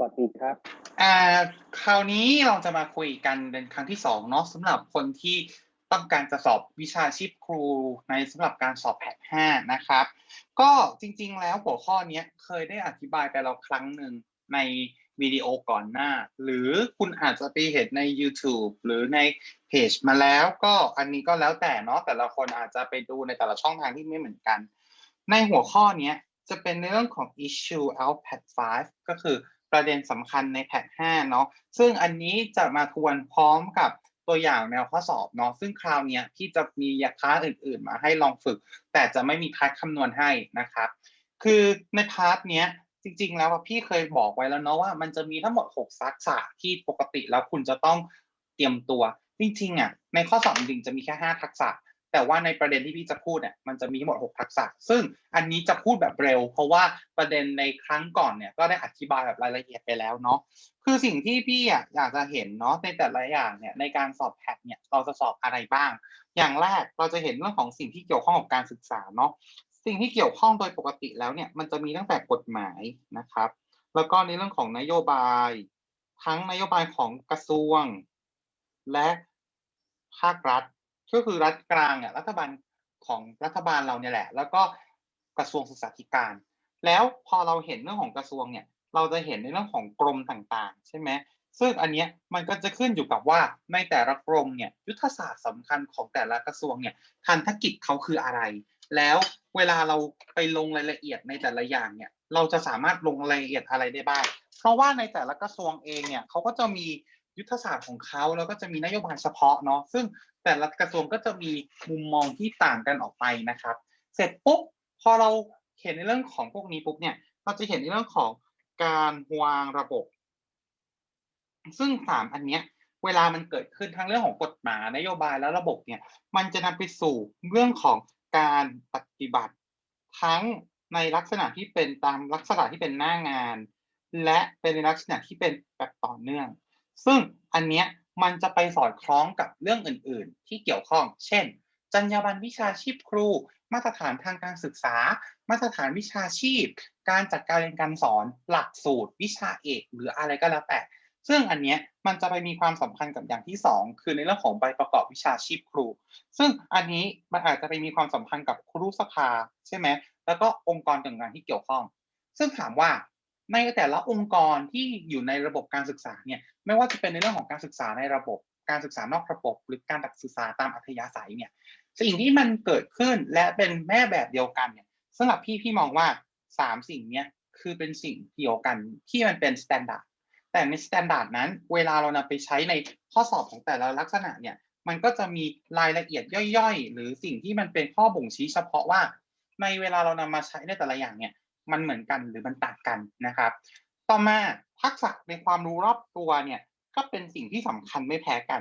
สวัสดีครับอ่าคราวนี้เราจะมาคุยกันเป็นครั้งที่สองเนาะสำหรับคนที่ต้องการจะสอบวิชาชีพครูในสำหรับการสอบแพท5นะครับ ก็จริง ๆ แล้วหัวข้อนี้เคยได้อธิบายไปแล้วครั้งหนึ่งในวิดีโอก่อนหน้า หรือคุณอาจจะไปเห็นใน YouTube หรือในเพจมาแล้วก็อันนี้ก็แล้วแต่เนาะแต่ละคนอาจจะไปดูในแต่ละช่องทางที่ไม่เหมือนกัน ในหัวข้อนี้จะเป็นในเรื่องของ issue out pad 5ก็คือ ประเด็นสำคัญในแพท5เนาะซึ่งอันนี้จะมาทวนพร้อมกับตัวอย่างแนวข้อสอบเนาะซึ่งคราวนี้พี่จะมียาค้าอื่น ๆ มาให้ลองฝึก แต่จะไม่มีพาร์ทคำนวณให้นะครับ คือในพาร์ทเนี้ยจริง ๆ แล้วพี่เคยบอกไว้แล้วเนาะว่ามันจะมีทั้งหมด 6 ทักษะที่ปกติแล้วคุณจะต้องเตรียมตัว จริงๆอะในข้อสอบจริงจะมีแค่ 5 ทักษะ แต่ว่าในประเด็นที่พี่จะพูดเนี่ยมันจะมีทั้งหมด 6 ทักษะ ซึ่งอันนี้จะพูดแบบเร็ว เพราะว่าประเด็นในครั้งก่อนเนี่ยก็ได้อธิบายแบบรายละเอียดไปแล้วเนาะคือสิ่งที่พี่อะอยากจะเห็นเนาะในแต่ละอย่างเนี่ยในการสอบแพทเนี่ยเราจะสอบอะไรบ้าง อย่างแรกเราจะเห็นเรื่องของสิ่งที่เกี่ยวข้องกับการศึกษาเนาะสิ่งที่เกี่ยวข้องโดยปกติแล้วเนี่ยมันจะมีตั้งแต่กฎหมายนะครับ แล้วก็ในเรื่องของนโยบาย ทั้งนโยบายของกระทรวง และภาครัฐ ก็คือรัฐกลางอะรัฐบาลของรัฐบาลเราเนี่ยแหละ แล้วก็กระทรวงศึกษาธิการ แล้วพอเราเห็นเรื่องของกระทรวงเนี่ย เราจะเห็นในเรื่องของกรมต่างๆ ใช่ไหมซึ่งอันเนี้ยมันก็จะขึ้นอยู่กับว่าในแต่ละกรมเนี่ยยุทธศาสตร์สำคัญของแต่ละกระทรวงเนี่ยพันธกิจเขาคืออะไร แล้วเวลาเราไปลงรายละเอียดในแต่ละอย่างเนี่ยเราจะสามารถลงรายละเอียดอะไรได้บ้างเพราะว่าในแต่ละกระทรวงเองเนี่ยเขาก็จะมี ยุทธศาสตร์ของเขาแล้วก็จะมีนโยบายเฉพาะเนาะซึ่งแต่ละกระทรวงก็จะมีมุมมองที่ต่างกันออกไปนะครับ เสร็จปุ๊บพอเราเห็นในเรื่องของพวกนี้ปุ๊บเนี่ยเราจะเห็นในเรื่องของการวางระบบ ซึ่งสามอันเนี้ยเวลามันเกิดขึ้นทั้งเรื่องของกฎหมายนโยบายและระบบเนี่ย มันจะนำไปสู่เรื่องของการปฏิบัติ ทั้งในลักษณะที่เป็นตามลักษณะที่เป็นหน้างาน และเป็นในลักษณะที่เป็นแบบต่อเนื่อง ซึ่งอันเนี้ยมันจะไปสอดคล้องกับเรื่องอื่น ๆ ที่เกี่ยวข้อง เช่น จรรยาบรรณวิชาชีพครู มาตรฐานทางการศึกษา มาตรฐานวิชาชีพ การจัดการเรียนการสอน หลักสูตร วิชาเอก หรืออะไรก็แล้วแต่ ซึ่งอันเนี้ยมันจะไปมีความสำคัญกับอย่างที่ 2 คือในเรื่องของใบประกอบวิชาชีพครู ซึ่งอันนี้มันอาจจะไปมีความสัมพันธ์กับครูสภาใช่ไหมแล้วก็องค์กรต่างๆที่เกี่ยวข้อง ซึ่งถามว่า ในแต่ละองค์กรที่อยู่ในระบบการศึกษาเนี่ยไม่ว่าจะเป็นในเรื่องของการศึกษาในระบบการศึกษานอกระบบ หรือการศึกษาตามอัธยาศัยเนี่ยสิ่งที่มันเกิดขึ้นและเป็นแม่แบบเดียวกันเนี่ยสำหรับพี่พี่มองว่าสามสิ่งเนี้ยคือเป็นสิ่งเดียวกันที่มันเป็นสแตนดาร์ดแต่ในสแตนดาร์ดนั้นเวลาเรานำไปใช้ในข้อสอบของแต่ละลักษณะเนี่ยมันก็จะมีรายละเอียดย่อยๆ หรือสิ่งที่มันเป็นข้อบ่งชี้เฉพาะว่า ในเวลาเรานำมาใช้ในแต่ละอย่างเนี่ย มันเหมือนกันหรือมันต่างกันนะครับ ต่อมาทักษะในความรู้รอบตัวเนี่ยก็เป็นสิ่งที่สำคัญไม่แพ้กัน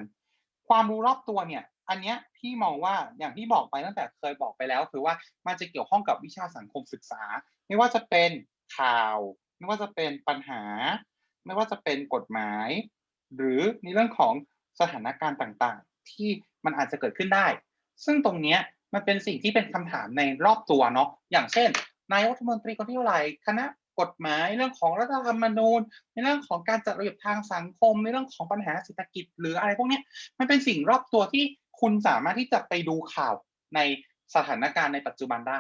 ความรู้รอบตัวเนี่ย อันเนี้ยพี่มองว่าอย่างที่บอกไปตั้งแต่เคยบอกไปแล้ว คือว่ามันจะเกี่ยวข้องกับวิชาสังคมศึกษา ไม่ว่าจะเป็นข่าว ไม่ว่าจะเป็นปัญหา ไม่ว่าจะเป็นกฎหมาย หรือในเรื่องของสถานการณ์ต่างๆ ที่มันอาจจะเกิดขึ้นได้ ซึ่งตรงเนี้ยมันเป็นสิ่งที่เป็นคำถามในรอบตัวเนาะอย่างเช่น นายกรัฐมนตรีคนที่เท่าไหร่คณะกฎหมายเรื่องของรัฐธรรมนูญ ในเรื่องของการจัดระเบียบทางสังคม ในเรื่องของปัญหาเศรษฐกิจ หรืออะไรพวกนี้มันเป็นสิ่งรอบตัวที่คุณสามารถที่จะไปดูข่าวในสถานการณ์ในปัจจุบันได้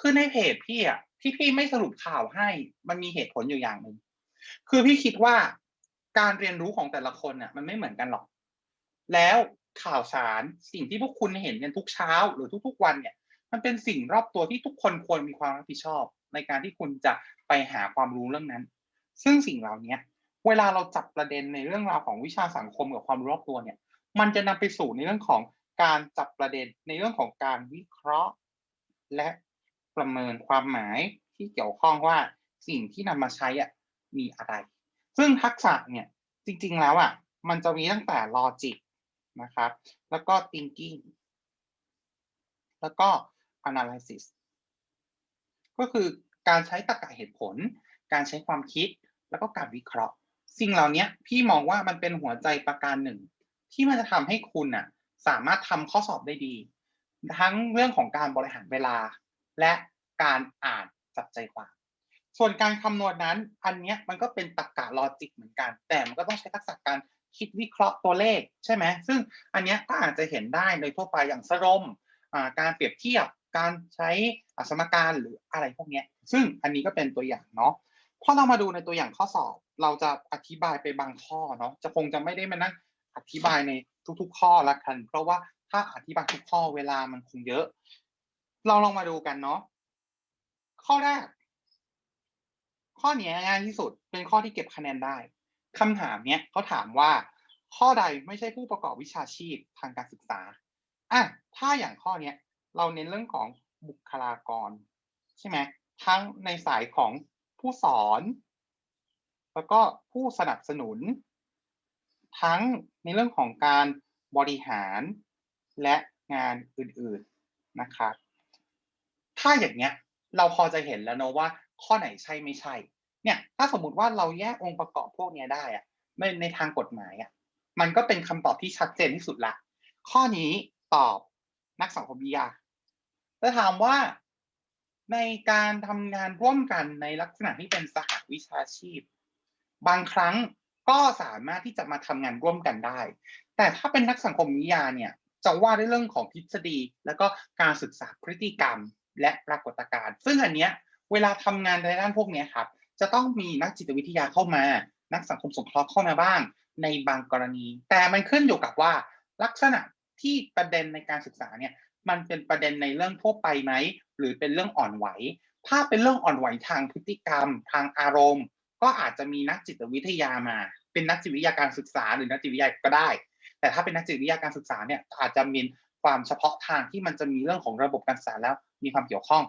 คือในเพจพี่อะที่พี่ไม่สรุปข่าวให้ มันมีเหตุผลอยู่อย่างหนึ่งคือพี่คิดว่าการเรียนรู้ของแต่ละคนน่ะมันไม่เหมือนกันหรอก แล้วข่าวสารสิ่งที่พวกคุณเห็นกันทุกเช้า หรือทุก ๆ วันเนี่ย มันเป็นสิ่งรอบตัวที่ทุกคนควรมีความรับผิดชอบ ในการที่คุณจะไปหาความรู้เรื่องนั้น ซึ่งสิ่งเหล่านี้เวลาเราจับประเด็นในเรื่องราวของวิชาสังคมกับความรู้รอบตัวเนี่ย มันจะนำไปสู่ในเรื่องของการจับประเด็นในเรื่องของการวิเคราะห์ และประเมินความหมายที่เกี่ยวข้องว่าสิ่งที่นำมาใช้อะมีอะไร ซึ่งทักษะเนี่ยจริงๆแล้วอะมันจะมีตั้งแต่ logic นะครับ แล้วก็ thinking แล้วก็ analysis ก็คือการใช้ตรรกะเหตุผล การใช้ความคิดแล้วก็การวิเคราะห์ สิ่งเหล่านี้พี่มองว่ามันเป็นหัวใจประการหนึ่ง ที่มันจะทำให้คุณน่ะสามารถทำข้อสอบได้ดี ทั้งเรื่องของการบริหารเวลา และการอ่านจับใจความ ส่วนการคำนวณนั้น อันเนี้ยมันก็เป็นตรรกะลอจิกเหมือนกัน แต่มันก็ต้องใช้ทักษะการคิดวิเคราะห์ตัวเลขใช่ไหม ซึ่งอันเนี้ยก็อาจจะเห็นได้โดยทั่วไปอย่างสรมการเปรียบเทียบ การใช้อสมการหรืออะไรพวกนี้ซึ่งอันนี้ก็เป็นตัวอย่างเนาะพอเรามาดูในตัวอย่างข้อสอบ เราจะอธิบายไปบางข้อเนาะจะคงจะไม่ได้มานั่งอธิบายในทุกๆ ข้อละกัน เพราะว่าถ้าอธิบายทุกข้อเวลามันคงเยอะ เราลองมาดูกันเนาะข้อแรก ข้อนี้ง่ายที่สุดเป็นข้อที่เก็บคะแนนได้คำถามเนี้ยเขาถามว่า ข้อใดไม่ใช่ผู้ประกอบวิชาชีพทางการศึกษาอะถ้าอย่างข้อเนี้ย เราเน้นเรื่องของบุคลากร ใช่ไหมทั้งในสายของผู้สอน แล้วก็ผู้สนับสนุน ทั้งในเรื่องของการบริหารและงานอื่นๆนะครับ ถ้าอย่างเนี้ยเราพอจะเห็นแล้วเนอะว่าข้อไหนใช่ไม่ใช่ เนี่ยถ้าสมมุติว่าเราแยกองค์ประกอบพวกเนี้ยได้อะในในทางกฎหมายอะมันก็เป็นคำตอบที่ชัดเจนที่สุดละ ข้อนี้ตอบนักสังคมวิทยา จะถามว่าในการทำงานร่วมกันในลักษณะที่เป็นสหวิชาชีพ บางครั้งก็สามารถที่จะมาทำงานร่วมกันได้ แต่ถ้าเป็นนักสังคมวิทยาเนี่ยจะว่าด้วยเรื่องของทฤษฎี แล้วก็การศึกษาพฤติกรรมและปรากฏการณ์ ซึ่งอันเนี้ยเวลาทำงานในด้านพวกนี้ครับ จะต้องมีนักจิตวิทยาเข้ามา นักสังคมสงเคราะห์เข้ามาบ้าง ในบางกรณี แต่มันขึ้นอยู่กับว่าลักษณะที่ประเด็นในการศึกษาเนี่ย มันเป็นประเด็นในเรื่องทั่วไปไหมหรือเป็นเรื่องอ่อนไหว ถ้าเป็นเรื่องอ่อนไหวทางพฤติกรรม ทางอารมณ์ ก็อาจจะมีนักจิตวิทยามา เป็นนักจิตวิทยาการศึกษา หรือนักจิตวิทยาก็ได้ แต่ถ้าเป็นนักจิตวิทยาการศึกษาเนี่ยอาจจะมีความเฉพาะทางที่มันจะมีเรื่องของระบบการศึกษาแล้วมีความเกี่ยวข้อง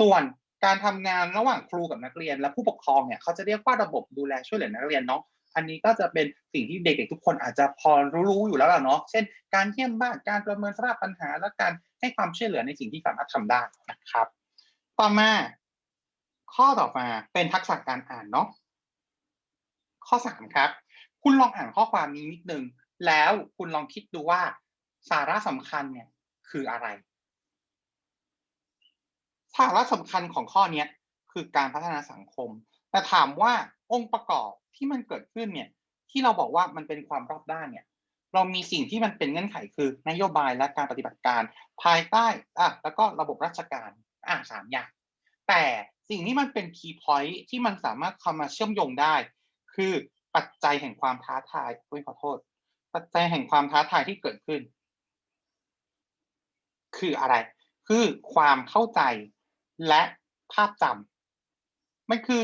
ส่วนการทำงานระหว่างครูกับนักเรียน และผู้ปกครองเนี่ยเขาจะเรียกว่าระบบดูแลช่วยเหลือนักเรียนเนาะอันนี้ก็จะเป็นสิ่งที่เด็กๆทุกคนอาจจะพอรู้ๆอยู่แล้วล่ะเนาะเช่น การเยี่ยมบ้านการประเมินสภาพปัญหาและการ ให้ความช่วยเหลือในสิ่งที่สามารถทำได้นะครับ ต่อมา ข้อต่อมาเป็นทักษะการอ่านเนาะข้อสามครับ คุณลองอ่านข้อความนี้นิดนึง แล้วคุณลองคิดดูว่า สาระสำคัญเนี่ยคืออะไร สาระสำคัญของข้อนี้คือการพัฒนาสังคม แต่ถามว่าองค์ประกอบที่มันเกิดขึ้นเนี่ย ที่เราบอกว่ามันเป็นความรอบด้านเนี่ย เรามีสิ่งที่มันเป็นเงื่อนไขคือนโยบายและการปฏิบัติการ ภายใต้อะแล้วก็ระบบราชการอะสามอย่าง แต่สิ่งที่มันเป็นคีย์พอยท์ที่มันสามารถเข้ามาเชื่อมโยงได้ คือปัจจัยแห่งความท้าทายขอโทษ ปัจจัยแห่งความท้าทายที่เกิดขึ้น คืออะไร คือความเข้าใจและภาพจำมันคือ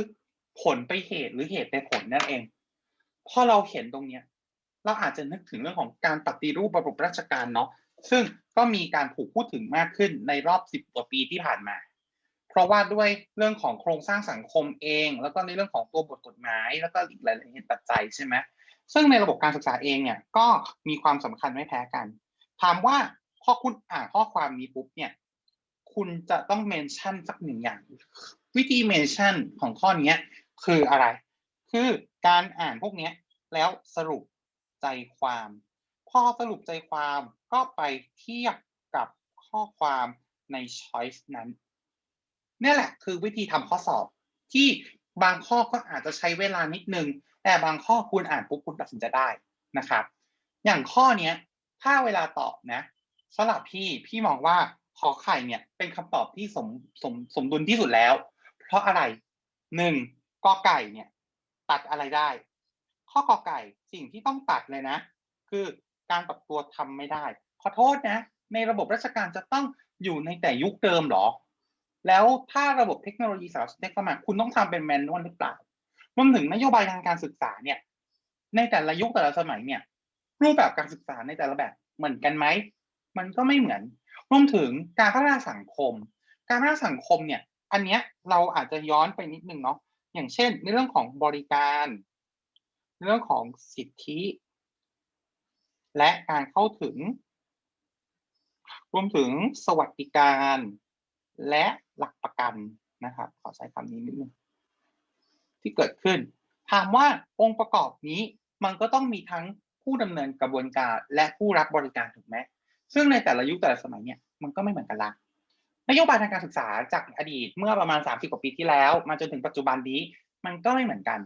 ผลไปเหตุหรือเหตุไปผลนั่นเองพอเราเห็นตรงเนี้ย เราอาจจะนึกถึงเรื่องของการปฏิรูประบบราชการเนาะซึ่งก็มีการถูกพูดถึงมากขึ้นในรอบสิบกว่าปีที่ผ่านมา เพราะว่าด้วยเรื่องของโครงสร้างสังคมเอง แล้วก็ในเรื่องของตัวบทกฎหมาย แล้วก็อีกหลายๆเหตุปัจจัยใช่ไหมซึ่งในระบบการศึกษาเองเนี่ยก็มีความสำคัญไม่แพ้กัน ถามว่าพอคุณอ่านข้อความนี้ปุ๊บเนี่ย คุณจะต้องเมนชั่นสักหนึ่งอย่าง วิธีเมนชั่นของข้อนี้คืออะไร คือการอ่านพวกนี้แล้วสรุป ใจความ พอสรุปใจความก็ไปเทียบกับข้อความใน choice นั้นนี่แหละคือวิธีทำข้อสอบ ที่บางข้อก็อาจจะใช้เวลานิดนึง แต่บางข้อคุณอ่านปุ๊บคุณตัดสินใจได้นะครับ อย่างข้อนี้ถ้าเวลาตอบนะสำหรับพี่พี่มองว่าขอไข่เนี่ยเป็นคำตอบที่สมสมสมดุลที่สุดแล้ว เพราะอะไรหนึ่งกอไก่เนี่ย ตัดอะไรได้ ข้อกอไก่สิ่งที่ต้องตัดเลยนะ คือการปรับตัวทำไม่ได้ ขอโทษนะ ในระบบราชการจะต้องอยู่ในแต่ยุคเดิมหรอ แล้วถ้าระบบเทคโนโลยีสารสนเทศเข้ามาคุณต้องทำเป็นแมนนวลหรือเปล่ารวมถึงนโยบายทางการศึกษาเนี่ย ในแต่ละยุคแต่ละสมัยเนี่ย รูปแบบการศึกษาในแต่ละแบบเหมือนกันไหมมันก็ไม่เหมือนรวมถึงการพัฒนาสังคม การพัฒนาสังคมเนี่ย อันเนี้ยเราอาจจะย้อนไปนิดนึงเนาะอย่างเช่น ในเรื่องของบริการ เรื่องของสิทธิ และการเข้าถึง รวมถึงสวัสดิการและหลักประกันนะครับ ขอใช้คำนี้นิดนึงที่เกิดขึ้นถามว่าองค์ประกอบนี้มันก็ต้องมีทั้งผู้ดำเนินกระบวนการและผู้รับบริการถูกไหมซึ่งในแต่ละยุคแต่ละสมัยเนี่ยมันก็ไม่เหมือนกันละนโยบายทางการศึกษาจากอดีตเมื่อประมาณ 30 กว่าปีที่แล้ว มาจนถึงปัจจุบันนี้ มันก็ไม่เหมือนกัน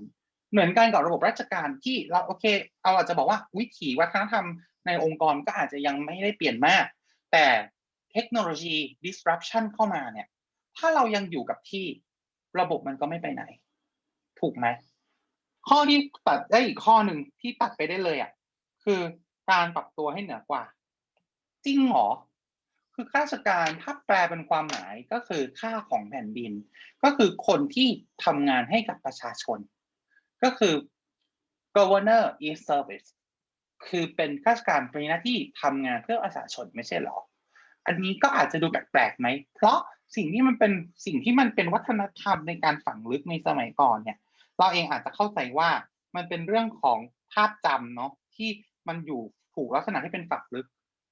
เหมือนกันกับระบบราชการที่เราโอเคเอาอาจจะบอกว่าวิถีวัฒนธรรมในองค์กรก็อาจจะยังไม่ได้เปลี่ยนมาก แต่เทคโนโลยี disruption เข้ามาเนี่ย ถ้าเรายังอยู่กับที่ระบบมันก็ไม่ไปไหน ถูกไหมข้อที่ตัดได้อีกข้อหนึ่งที่ตัดไปได้เลยอะคือการปรับตัวให้เหนือกว่า จริงหรอคือข้าราชการถ้าแปลเป็นความหมายก็คือค่าของแผ่นดิน ก็คือคนที่ทำงานให้กับประชาชน ก็คือ governor is service คือเป็นข้าราชการมีหน้าที่ทำงานเพื่อประชาชนไม่ใช่หรอ อันนี้ก็อาจจะดูแปลกๆไหม เพราะสิ่งที่มันเป็นสิ่งที่มันเป็นวัฒนธรรมในการฝังลึกในสมัยก่อนเนี่ย เราเองอาจจะเข้าใจว่ามันเป็นเรื่องของภาพจำเนาะที่มันอยู่ถูกลักษณะที่เป็นฝังลึก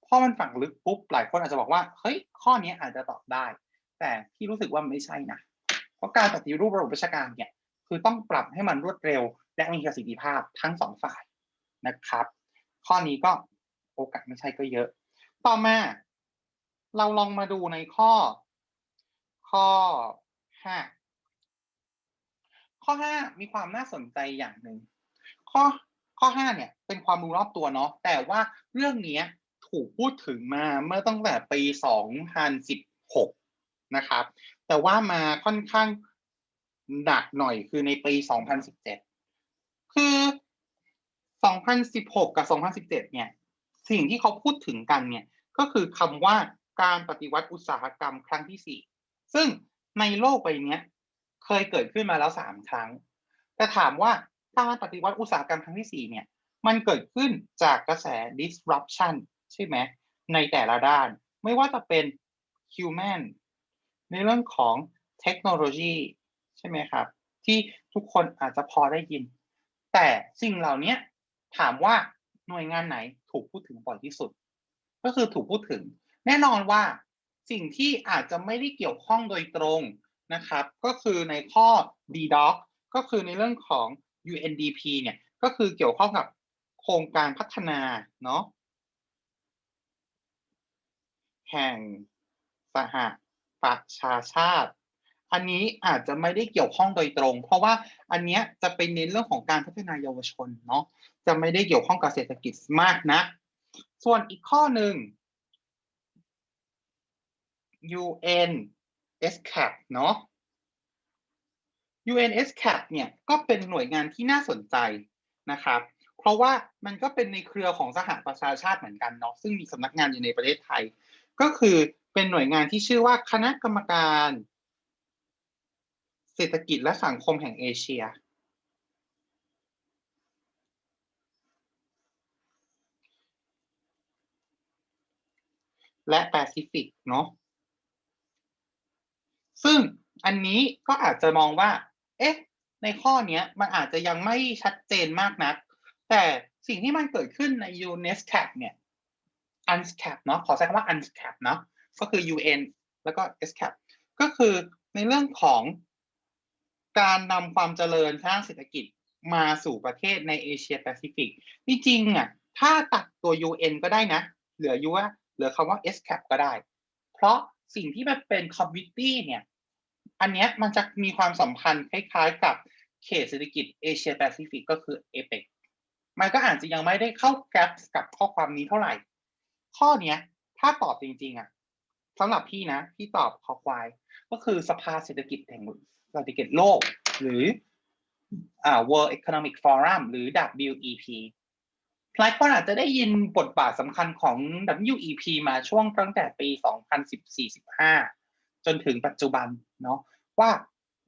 พอมันฝังลึกปุ๊บหลายคนอาจจะบอกว่าเฮ้ยข้อนี้อาจจะตอบได้ แต่พี่รู้สึกว่าไม่ใช่นะเพราะการปฏิรูประบบราชการเนี่ย คือต้องปรับให้มันรวดเร็ว และมีประสิทธิภาพทั้งสองฝ่ายนะครับ ข้อนี้ก็โอกาสไม่ใช่ก็เยอะ ต่อมา เราลองมาดูในข้อ ข้อห้าข้อห้ามีความน่าสนใจอย่างหนึ่งข้อข้อห้าเนี่ยเป็นความรู้รอบตัวเนาะแต่ว่าเรื่องนี้ถูกพูดถึงมาเมื่อตั้งแต่ปีสองพันสิบหกนะครับ แต่ว่ามาค่อนข้าง หนักหน่อยคือในปีสองพันสิบเจ็ดคือสองพันสิบหกกับสองพันสิบเจ็ดเนี่ย สิ่งที่เขาพูดถึงกันเนี่ย ก็คือคำว่าการปฏิวัติอุตสาหกรรมครั้งที่สี่ซึ่งในโลกใบนี้เคยเกิดขึ้นมาแล้วสามครั้ง แต่ถามว่าการปฏิวัติอุตสาหกรรมครั้งที่สี่เนี่ย มันเกิดขึ้นจากกระแส disruption ใช่ไหม ในแต่ละด้าน ไม่ว่าจะเป็น human ในเรื่องของเทคโนโลยี ใช่ไหมครับ ที่ทุกคนอาจจะพอได้ยิน แต่สิ่งเหล่านี้ถามว่าหน่วยงานไหนถูกพูดถึงบ่อยที่สุด ก็คือถูกพูดถึง แน่นอนว่าสิ่งที่อาจจะไม่ได้เกี่ยวข้องโดยตรงนะครับ ก็คือในข้อ DDoC ก็คือในเรื่องของ UNDP เนี่ยก็คือเกี่ยวข้องกับโครงการพัฒนาเนาะแห่งสหประชาชาติ อันนี้อาจจะไม่ได้เกี่ยวข้องโดยตรง เพราะว่าอันนี้จะไปเน้นเรื่องของการพัฒนาเยาวชนเนาะจะไม่ได้เกี่ยวข้องกับเศรษฐกิจมากนะ ส่วนอีกข้อหนึ่ง UN SCAP เนาะ UN SCAP เนี่ยก็เป็นหน่วยงานที่น่าสนใจนะครับเพราะว่ามันก็เป็นในเครือของสหประชาชาติเหมือนกันเนาะซึ่งมีสำนักงานอยู่ในประเทศไทย ก็คือเป็นหน่วยงานที่ชื่อว่าคณะกรรมการ เศรษฐกิจและสังคมแห่งเอเชีย และแปซิฟิกเนาะซึ่งอันนี้ก็อาจจะมองว่า เอ๊ะ ในข้อนี้มันอาจจะยังไม่ชัดเจนมากนัก แต่สิ่งที่มันเกิดขึ้นใน UNESCAP เนี่ย UNSCAP เนาะขอใช้คำว่า UNSCAP เนาะก็คือ UN แล้วก็ SCAP ก็คือในเรื่องของ การนำความเจริญทางเศรษฐกิจมาสู่ประเทศในเอเชียแปซิฟิกที่จริงอะถ้าตัดตัว UN ก็ได้นะ เหลือยูว่าเหลือคำว่า SCAP ก็ได้ เพราะสิ่งที่มันเป็นคอมมิตี้เนี่ย อันเนี้ยมันจะมีความสัมพันธ์คล้ายๆกับเขตเศรษฐกิจเอเชียแปซิฟิกก็คือเอเปมันก็อาจจะยังไม่ได้เข้าแกลบกับข้อความนี้เท่าไหร่ ข้อเนี้ย ถ้าตอบจริง ๆ อะสำหรับพี่นะ พี่ตอบคอควาย ก็คือสภาเศรษฐกิจแห่ง เศรษฐกิจโลก หรืออ่า World Economic Forum หรือ WEP หลายคนอาจจะได้ยินบทบาทสำคัญของ WEP มาช่วงตั้งแต่ปี 2014-15 จนถึงปัจจุบันเนาะว่า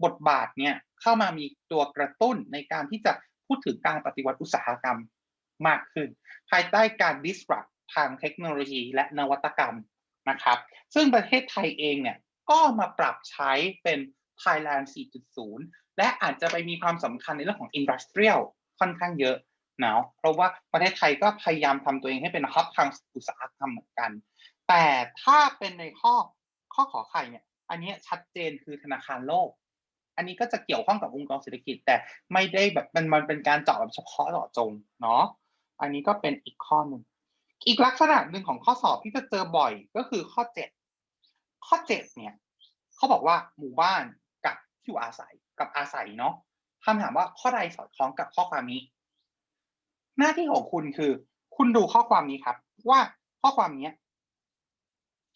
บทบาทเนี่ยเข้ามามีตัวกระตุ้นในการที่จะพูดถึงการปฏิวัติอุตสาหกรรมมากขึ้น ภายใต้การ disrupt ทางเทคโนโลยีและนวัตกรรมนะครับ ซึ่งประเทศไทยเองเนี่ยก็มาปรับใช้เป็น Thailand 4.0 และอาจจะไปมีความสำคัญในเรื่องของ Industrial ค่อนข้างเยอะเนาะเพราะว่าประเทศไทยก็พยายามทำตัวเองให้เป็นฮับทางอุตสาหกรรมเหมือนกัน แต่ถ้าเป็นในข้อข้อขอไข่เนี่ยอันนี้ชัดเจนคือธนาคารโลก อันนี้ก็จะเกี่ยวข้องกับองค์กรเศรษฐกิจ แต่ไม่ได้แบบมันมันเป็นการเจาะแบบเฉพาะเจาะจงเนาะอันนี้ก็เป็นอีกข้อหนึ่งอีกลักษณะหนึ่งของข้อสอบที่จะเจอบ่อยก็คือข้อข้อเจ็ดเนี่ยเขาบอกว่าหมู่บ้าน ที่อยู่อาศัยกับอาศัยเนาะคำถามว่าข้อใดสอดคล้องกับข้อความนี้ หน้าที่ของคุณคือ คุณดูข้อความนี้ครับ ว่าข้อความนี้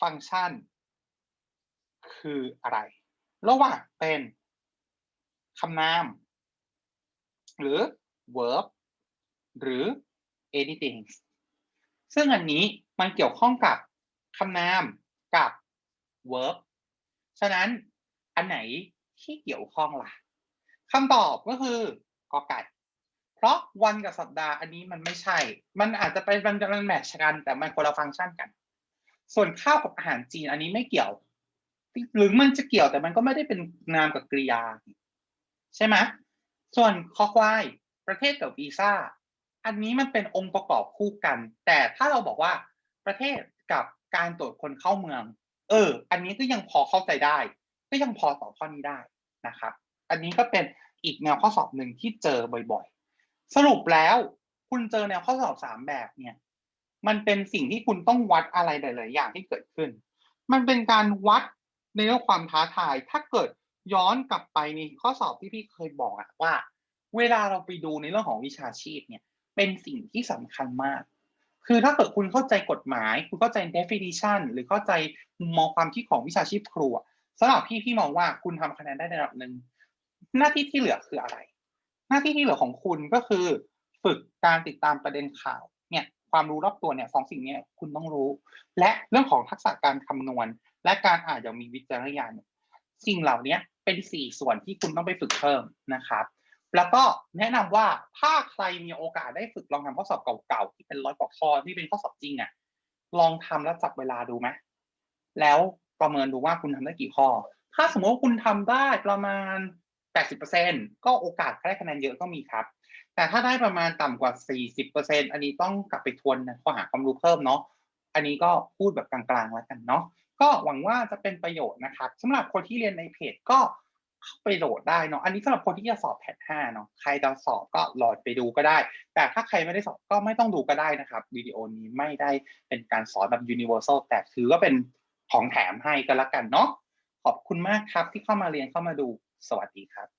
ฟังก์ชัน คืออะไร ระหว่างเป็นคำนาม หรือ verb หรือ anything ซึ่งอันนี้มันเกี่ยวข้องกับคำนามกับ verb ฉะนั้นอันไหน ที่เกี่ยวข้องล่ะคำตอบก็คือกอไก่ เพราะวันกับสัปดาห์อันนี้มันไม่ใช่ มันอาจจะเป็นมันมันแมทช์กัน แต่มันคนละฟังก์ชันกัน ส่วนข้าวกับอาหารจีนอันนี้ไม่เกี่ยว หรือมันจะเกี่ยวแต่มันก็ไม่ได้เป็นนามกับกริยา ใช่ไหมส่วนคอควายประเทศกับวีซ่าอันนี้มันเป็นองค์ประกอบคู่กัน แต่ถ้าเราบอกว่าประเทศกับการตรวจคนเข้าเมือง เออ อันนี้ก็ยังพอเข้าใจได้ ก็ยังพอตอบข้อนี้ได้ นะครับ อันนี้ก็เป็นอีกแนวข้อสอบหนึ่งที่เจอบ่อยๆ สรุปแล้วคุณเจอแนวข้อสอบสามแบบเนี่ย มันเป็นสิ่งที่คุณต้องวัดอะไรหลายๆอย่างที่เกิดขึ้น มันเป็นการวัดในเรื่องความท้าทาย ถ้าเกิดย้อนกลับไปในข้อสอบที่พี่เคยบอกอะว่า เวลาเราไปดูในเรื่องของวิชาชีพเนี่ย เป็นสิ่งที่สำคัญมาก คือถ้าเกิดคุณเข้าใจกฎหมาย คุณเข้าใจ definition หรือเข้าใจมุมมองความคิดของวิชาชีพครู สำหรับพี่พี่มองว่าคุณทำคะแนนได้ในระดับหนึ่งหน้าที่ที่เหลือคืออะไร หน้าที่ที่เหลือของคุณก็คือ ฝึกการติดตามประเด็นข่าวเนี่ยความรู้รอบตัวเนี่ยสองสิ่งนี้คุณต้องรู้ และเรื่องของทักษะการคำนวณ และการอ่านอย่างมีวิจารณญาณสิ่งเหล่านี้เป็นสี่ส่วนที่คุณต้องไปฝึกเพิ่มนะครับ แล้วก็แนะนำว่าถ้าใครมีโอกาสได้ฝึกลองทำข้อสอบเก่าๆที่เป็นร้อยกว่าข้อที่เป็นข้อสอบจริงอะลองทำแล้วจับเวลาดูไหมแล้ว ประเมินดูว่าคุณทำได้กี่ข้อ ถ้าสมมติว่าคุณทำได้ประมาณ 80%ก็โอกาสได้คะแนนเยอะก็มีครับ แต่ถ้าได้ประมาณต่ำกว่า 40%อันนี้ต้องกลับไปทวนข้อหาความรู้เพิ่มเนาะ อันนี้ก็พูดแบบกลางๆแล้วกันเนาะ ก็หวังว่าจะเป็นประโยชน์นะครับสำหรับคนที่เรียนในเพจก็เข้าไปโหลดได้เนาะ อันนี้สำหรับคนที่จะสอบแพท5เนาะ ใครจะสอบก็โหลดไปดูก็ได้ แต่ถ้าใครไม่ได้สอบก็ไม่ต้องดูก็ได้นะครับ วิดีโอนี้ไม่ได้เป็นการสอนแบบ universal แต่ถือว่าเป็น ของแถมให้ก็แล้วกันเนาะขอบคุณมากครับที่เข้ามาเรียนเข้ามาดูสวัสดีครับ